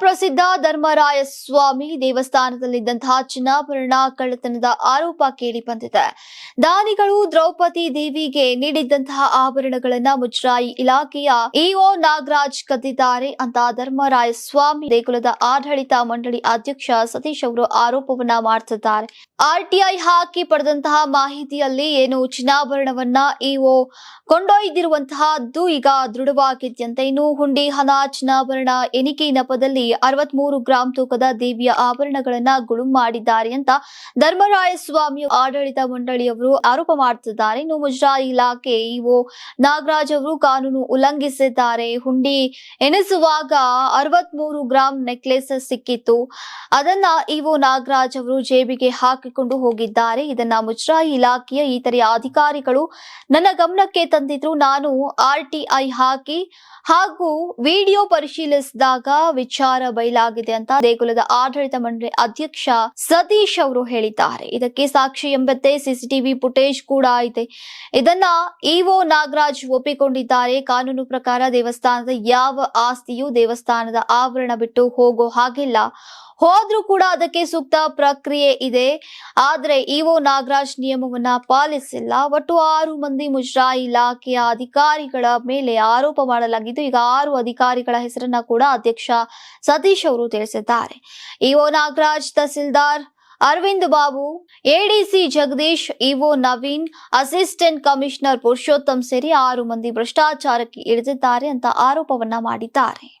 ಪ್ರಸಿದ್ಧ ಧರ್ಮರಾಯ ಸ್ವಾಮಿ ದೇವಸ್ಥಾನದಲ್ಲಿದ್ದಂತಹ ಚಿನ್ನಾಭರಣ ಕಳ್ಳತನದ ಆರೋಪ ಕೇಳಿ ಬಂದಿದೆ. ದಾನಿಗಳು ದ್ರೌಪದಿ ದೇವಿಗೆ ನೀಡಿದ್ದಂತಹ ಆಭರಣಗಳನ್ನ ಮುಜರಾಯಿ ಇಲಾಖೆಯ ಇಒ ನಾಗರಾಜ್ ಕದ್ದಿದ್ದಾರೆ ಅಂತ ಧರ್ಮರಾಯ ಸ್ವಾಮಿ ದೇಗುಲದ ಆಡಳಿತ ಮಂಡಳಿ ಅಧ್ಯಕ್ಷ ಸತೀಶ್ ಅವರು ಆರೋಪವನ್ನ ಮಾಡುತ್ತಿದ್ದಾರೆ ಆರ್ಟಿಐ ಹಾಕಿ ಪಡೆದಂತಹ ಮಾಹಿತಿಯಲ್ಲಿ ಏನು ಚಿನ್ನಾಭರಣವನ್ನ ಇಒ ಕೊಂಡೊಯ್ದಿರುವಂತಹದ್ದು ಈಗ ದೃಢವಾಗಿದೆಯಂತೆ. ಇನ್ನು ಹುಂಡಿ ಹಣ ಚಿನ್ನಾಭರಣ ಎಣಿಕೆ ನೆಪದಲ್ಲಿ ಅರವತ್ಮೂರು ಗ್ರಾಂ ತೂಕದ ದೇವಿಯ ಆಭರಣಗಳನ್ನ ಗುಳುಂ ಮಾಡಿದ್ದಾರೆ ಅಂತ ಧರ್ಮರಾಯ ಸ್ವಾಮಿ ಆಡಳಿತ ಮಂಡಳಿಯವರು ಆರೋಪ ಮಾಡುತ್ತಿದ್ದಾರೆ ಇನ್ನು ಮುಜರಾಯಿ ಇಲಾಖೆ ಇಒ ನಾಗರಾಜ್ ಅವರು ಕಾನೂನು ಉಲ್ಲಂಘಿಸಿದ್ದಾರೆ. ಹುಂಡಿ ಎಣಿಸುವಾಗ ಅರವತ್ಮೂರು ಗ್ರಾಂ ನೆಕ್ಲೆಸ್ ಸಿಕ್ಕಿತ್ತು. ಅದನ್ನ ಇಒ ನಾಗರಾಜ್ ಅವರು ಜೇಬಿಗೆ ಹಾಕಿಕೊಂಡು ಹೋಗಿದ್ದಾರೆ. ಇದನ್ನ ಮುಜರಾಯಿ ಇಲಾಖೆಯ ಇತರೆ ಅಧಿಕಾರಿಗಳು ನನ್ನ ಗಮನಕ್ಕೆ ತಂದಿದ್ರು. ನಾನು ಆರ್ಟಿಐ ಹಾಕಿ ಹಾಗೂ ವಿಡಿಯೋ ಪರಿಶೀಲಿಸಿದಾಗ ವಿಚಾರ ಬಯಲಾಗಿದೆ ಅಂತ ದೇಗುಲದ ಆಡಳಿತ ಮಂಡಳಿ ಅಧ್ಯಕ್ಷ ಸತೀಶ್ ಅವರು ಹೇಳಿದ್ದಾರೆ. ಇದಕ್ಕೆ ಸಾಕ್ಷಿ ಎಂಬಂತೆ ಸಿಸಿಟಿವಿ ಫುಟೇಜ್ ಕೂಡ ಇದೆ. ಇದನ್ನ ಇಒ ನಾಗರಾಜ್ ಒಪ್ಪಿಕೊಂಡಿದ್ದಾರೆ. ಕಾನೂನು ಪ್ರಕಾರ ದೇವಸ್ಥಾನದ ಯಾವ ಆಸ್ತಿಯೂ ದೇವಸ್ಥಾನದ ಆವರಣ ಬಿಟ್ಟು ಹೋಗೋ ಹಾಗಿಲ್ಲ. ಹೋದ್ರೂ ಕೂಡ ಅದಕ್ಕೆ ಸೂಕ್ತ ಪ್ರಕ್ರಿಯೆ ಇದೆ. ಆದ್ರೆ ಇಒ ನಾಗರಾಜ್ ನಿಯಮವನ್ನ ಪಾಲಿಸಿಲ್ಲ. ಒಟ್ಟು ಆರು ಮಂದಿ ಮುಜ್ರಾ ಇಲಾಖೆಯ ಅಧಿಕಾರಿಗಳ ಮೇಲೆ ಆರೋಪ ಮಾಡಲಾಗಿದ್ದು, ಈಗ ಆರು ಅಧಿಕಾರಿಗಳ ಹೆಸರನ್ನ ಕೂಡ ಅಧ್ಯಕ್ಷ ಸತೀಶ್ ಅವರು ತಿಳಿಸಿದ್ದಾರೆ. EO Nagaraj tahsildar Arvind Babu, ADC Jagadish, EO Naveen, assistant commissioner Purushottam ಸೇರಿ ಆರು ಮಂದಿ ಭ್ರಷ್ಟಾಚಾರಕ್ಕೆ ಇಳಿದಿದ್ದಾರೆ ಅಂತ ಆರೋಪವನ್ನ ಮಾಡಿದ್ದಾರೆ.